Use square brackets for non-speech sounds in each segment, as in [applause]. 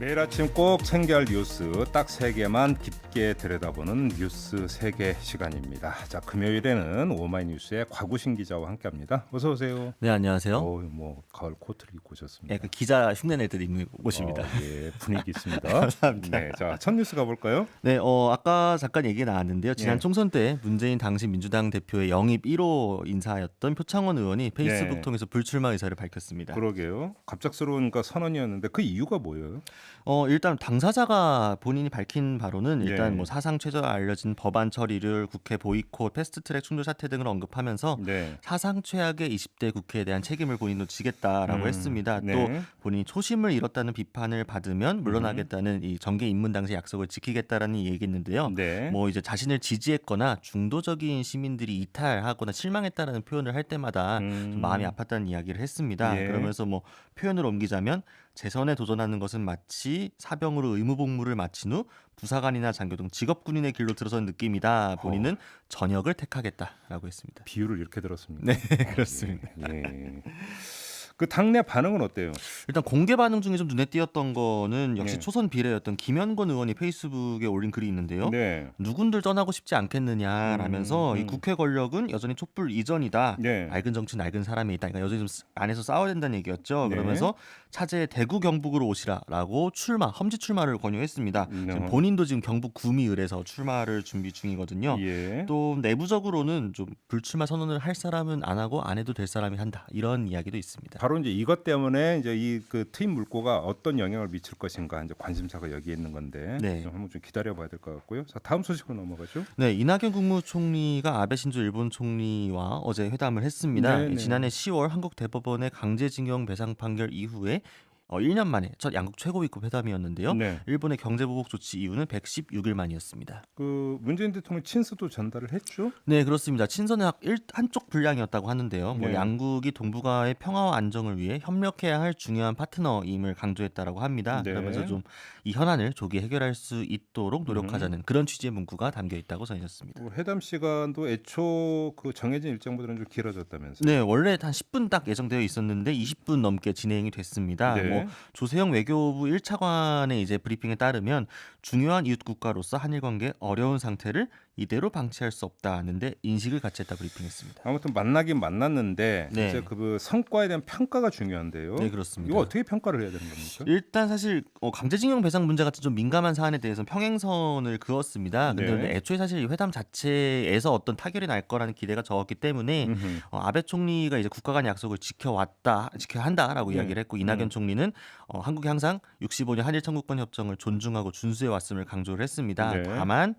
매일 아침 꼭 챙겨야 할 뉴스 딱 세 개만 깊게 들여다보는 뉴스 세개 시간입니다. 자 금요일에는 오마이뉴스의 곽우신 기자와 함께합니다. 어서 오세요. 네 안녕하세요. 어, 뭐 가을 코트를 입고 오셨습니다. 예, 그 기자 흉내 낼때 입는 옷입니다. 어, 예, 분위기 있습니다. [laughs] 감사합니다. 네, 자첫 뉴스 가볼까요? 네, 어 아까 잠깐 얘기 나왔는데요. 지난 예. 총선 때 문재인 당시 민주당 대표의 영입 1호 인사였던 표창원 의원이 페이스북 예. 통해서 불출마 의사를 밝혔습니다. 그러게요. 갑작스러운 그 선언이었는데 그 이유가 뭐예요? 어 일단 당사자가 본인이 밝힌 바로는 일단 예. 뭐 사상 최저 알려진 법안 처리를 국회 보이콧, 패스트트랙 충돌 사태 등을 언급하면서 네. 사상 최악의 20대 국회에 대한 책임을 본인도 지겠다라고 음, 했습니다. 네. 또 본인이 초심을 잃었다는 비판을 받으면 물러나겠다는 이 정계 입문 당시 약속을 지키겠다라는 얘기했는데요. 네. 뭐 이제 자신을 지지했거나 중도적인 시민들이 이탈하거나 실망했다라는 표현을 할 때마다 음. 좀 마음이 아팠다는 이야기를 했습니다. 예. 그러면서 뭐 표현을 옮기자면 재선에 도전하는 것은 마치 사병으로 의무복무를 마친 후 부사관이나 장교 등 직업군인의 길로 들어선 느낌이다. 본인은 전역을 택하겠다라고 했습니다. 비유를 이렇게 들었습니다. 네, [laughs] 그렇습니다. 예. 그 당내 반응은 어때요? 일단 공개 반응 중에 좀 눈에 띄었던 거는 역시 예. 초선 비례였던 김현권 의원이 페이스북에 올린 글이 있는데요. 네. 누군들 떠나고 싶지 않겠느냐라면서 음, 이 음. 국회 권력은 여전히 촛불 이전이다. 네. 낡은 정치 낡은 사람이 있다. 그러니까 여전히 좀 쓰- 안에서 싸워야 된다는 얘기였죠. 네. 그러면서 차제 대구 경북으로 오시라라고 출마 험지 출마를 권유했습니다. 음, 지금 어. 본인도 지금 경북 구미을에서 출마를 준비 중이거든요. 예. 또 내부적으로는 좀 불출마 선언을 할 사람은 안 하고 안 해도 될 사람이 한다 이런 이야기도 있습니다. 바로 이제 이것 때문에 이제 이 그 트임 물고가 어떤 영향을 미칠 것인가 이제 관심사가 여기에 있는 건데 네. 좀 한번 좀 기다려봐야 될 것 같고요. 자 다음 소식으로 넘어가죠. 네, 이낙연 국무총리가 아베 신조 일본 총리와 어제 회담을 했습니다. 네, 네. 지난해 10월 한국 대법원의 강제징용 배상 판결 이후에 어, 1년 만에 첫 양국 최고위급 회담이었는데요. 네. 일본의 경제 보복 조치 이후는 116일 만이었습니다. 그 문재인 대통령 친서도 전달을 했죠. 네, 그렇습니다. 학- 일- 한쪽 분량이었다고 하는데요. 뭐 네. 양국이 동북아의 평화와 안정을 위해 협력해야 할 중요한 파트너임을 강조했다고 합니다. 네. 그러면서 좀 이 현안을 조기 해결할 수 있도록 노력하자는 그런 취지의 문구가 담겨 있다고 전했습니다. 그 회담 시간도 애초 그 정해진 일정보다는 좀 길어졌다면서요. 네, 원래 한 10분 딱 예정되어 있었는데 20분 넘게 진행이 됐습니다. 네. 뭐 조세영 외교부 1차관의 이제 브리핑에 따르면 중요한 이웃 국가로서 한일 관계 어려운 상태를 이대로 방치할 수 없다는데 인식을 같이 했다 브리핑했습니다. 아무튼 만나긴 만났는데 네. 이제 그 성과에 대한 평가가 중요한데요. 네, 그렇습니다. 이거 어떻게 평가를 해야 되는 겁니까? 일단 사실 어, 강제징용 배상 문제 같은 좀 민감한 사안에 대해서는 평행선을 그었습니다. 근데 네. 애초에 사실 이 회담 자체에서 어떤 타결이 날 거라는 기대가 적었기 때문에 음흠. 어, 아베 총리가 이제 국가 간 약속을 지켜왔다, 지켜야 한다라고 네. 이야기를 했고 이낙연 음. 총리는 어, 한국이 항상 65년 한일 청구권 협정을 존중하고 준수해 왔음을 강조를 했습니다. 네. 다만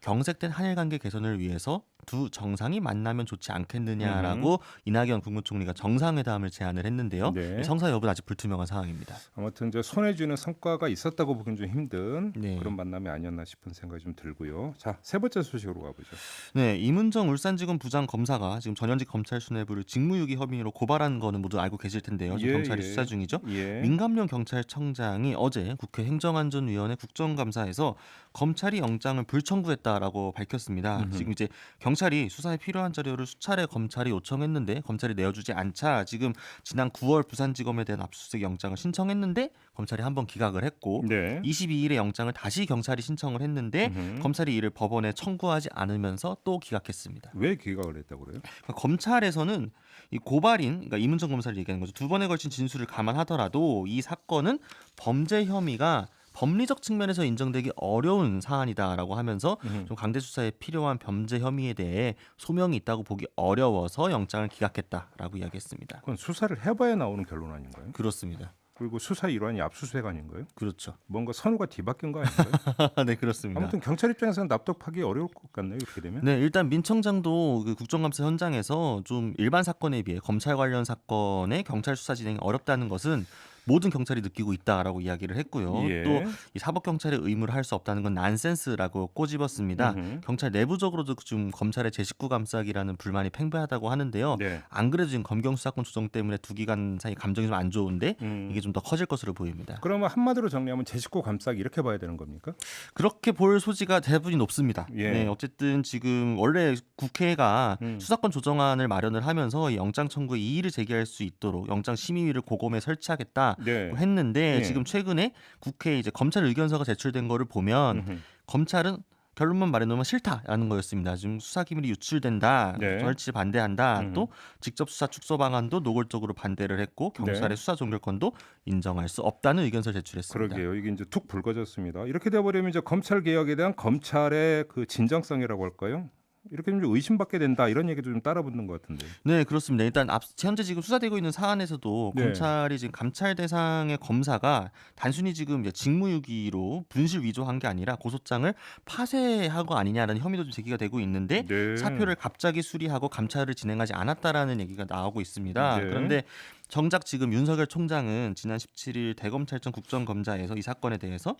경색된 한일 관계 개선을 위해서 두 정상이 만나면 좋지 않겠느냐라고 이낙연 국무총리가 정상회담을 제안을 했는데요. 네. 성사 여부는 아직 불투명한 상황입니다. 아무튼 이제 손에 쥐는 성과가 있었다고 보기는 좀 힘든 네. 그런 만남이 아니었나 싶은 생각이 좀 들고요. 자 세 번째 소식으로 가보죠. 네, 이문정 울산지검 부장 검사가 지금 전현직 검찰 수뇌부를 직무유기 혐의로 고발한 거는 모두 알고 계실 텐데요. 지금 예, 경찰이 예. 수사 중이죠. 예. 민감용 경찰청장이 어제 국회 행정안전위원회 국정감사에서 검찰이 영장을 불청구했다라고 밝혔습니다. 지금 이제 경 찰이 수사에 필요한 자료를 수차례 검찰이 요청했는데 검찰이 내어주지 않자 지금 지난 9월 부산지검에 대한 압수수색 영장을 신청했는데 검찰이 한 번 기각을 했고 네. 22일에 영장을 다시 경찰이 신청을 했는데 음흠. 검찰이 이를 법원에 청구하지 않으면서 또 기각했습니다. 왜 기각을 했다고 그래요? 그러니까 검찰에서는 이 고발인, 그러니까 이문정 검사를 얘기하는 거죠. 두 번에 걸친 진술을 감안하더라도 이 사건은 범죄 혐의가 법리적 측면에서 인정되기 어려운 사안이다라고 하면서. 좀 강제 수사에 필요한 범죄 혐의에 대해 소명이 있다고 보기 어려워서 영장을 기각했다라고 이야기했습니다. 그건 수사를 해봐야 나오는 결론 아닌가요? 그렇습니다. 그리고 수사 일환이 압수수색 아닌가요? 그렇죠. 뭔가 선우가 뒤바뀐 거 아닌가요? [laughs] 네, 그렇습니다. 아무튼 경찰 입장에서는 납득하기 어려울 것 같네요. 이렇게 되면. 네, 일단 민청장도 그 국정감사 현장에서 좀 일반 사건에 비해 검찰 관련 사건의 경찰 수사 진행이 어렵다는 것은 모든 경찰이 느끼고 있다라고 이야기를 했고요. 예. 또 이 사법 경찰의 의무를 할 수 없다는 건 난센스라고 꼬집었습니다. 음흠. 경찰 내부적으로도 좀 검찰의 제 식구 감싸기라는 불만이 팽배하다고 하는데요. 네. 안 그래도 지금 검경 수사권 조정 때문에 두 기관 사이 감정이 좀 안 좋은데 음. 이게 좀 더 커질 것으로 보입니다. 그러면 한마디로 정리하면 제 식구 감싸기 이렇게 봐야 되는 겁니까? 그렇게 볼 소지가 대부분이 높습니다. 예. 네, 어쨌든 지금 원래 국회가 음. 수사권 조정안을 마련을 하면서 이 영장 청구에 이의를 제기할 수 있도록 영장 심의위를 고검에 설치하겠다 네. 했는데 예. 지금 최근에 국회에 이제 검찰 의견서가 제출된 거를 보면 음흠. 검찰은 결론만 말해놓으면 싫다라는 거였습니다. 지금 수사 기밀이 유출된다, 네. 절치 반대한다. 음. 또 직접 수사 축소 방안도 노골적으로 반대를 했고 경찰의 네. 수사 종결권도 인정할 수 없다는 의견서를 제출했습니다. 그러게요. 이게 이제 툭 불거졌습니다. 이렇게 돼버리면 이제 검찰 개혁에 대한 검찰의 그 진정성이라고 할까요? 이렇게 좀 의심받게 된다 이런 얘기도 좀 따라붙는 것 같은데. 네, 그렇습니다. 일단 앞, 현재 지금 수사되고 있는 사안에서도 네. 검찰이 지금 감찰 대상의 검사가 단순히 지금 이제 직무유기로 분실 위조한 게 아니라 고소장을 파쇄한 거 아니냐라는 혐의도 좀 제기가 되고 있는데 네. 사표를 갑자기 수리하고 감찰을 진행하지 않았다라는 얘기가 나오고 있습니다. 네. 그런데 정작 지금 윤석열 총장은 지난 17일 대검찰청 국정검사에서 이 사건에 대해서.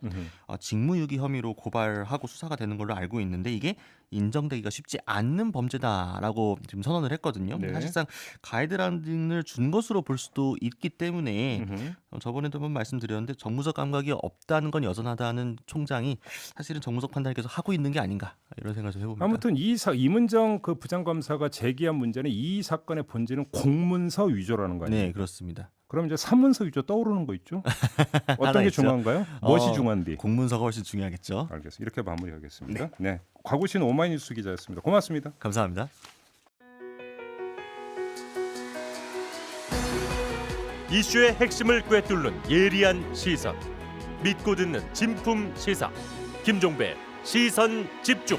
어, 직무유기 혐의로 고발하고 수사가 되는 걸로 알고 있는데 이게 인정되기가 쉽지 않는 범죄다라고 지금 선언을 했거든요. 네. 사실상 가이드라인을 준 것으로 볼 수도 있기 때문에. 어, 저번에도 한번 말씀드렸는데 정무적 감각이 없다는 건 여전하다는 총장이 사실은 정무적 판단을 계속 하고 있는 게 아닌가 이런 생각을 좀 해봅니다. 아무튼 이 사 이문정 그 부장검사가 제기한 문제는 이 사건의 본질은 공문서 위조라는 거 아니에요? 네 그렇습니다. 그럼 이제 사문서 위조 떠오르는 거 있죠? [laughs] 어떤 게 있죠. 중요한가요? 무엇이 어, 중요한디? 공문서가 훨씬 중요하겠죠. 알겠습니다. 이렇게 마무리하겠습니다. 네. 과구신 오마이뉴스 기자였습니다. 고맙습니다. 감사합니다. 이슈의 핵심을 꿰뚫는 예리한 시선 믿고 듣는 진품 시사 김종배 시선 집중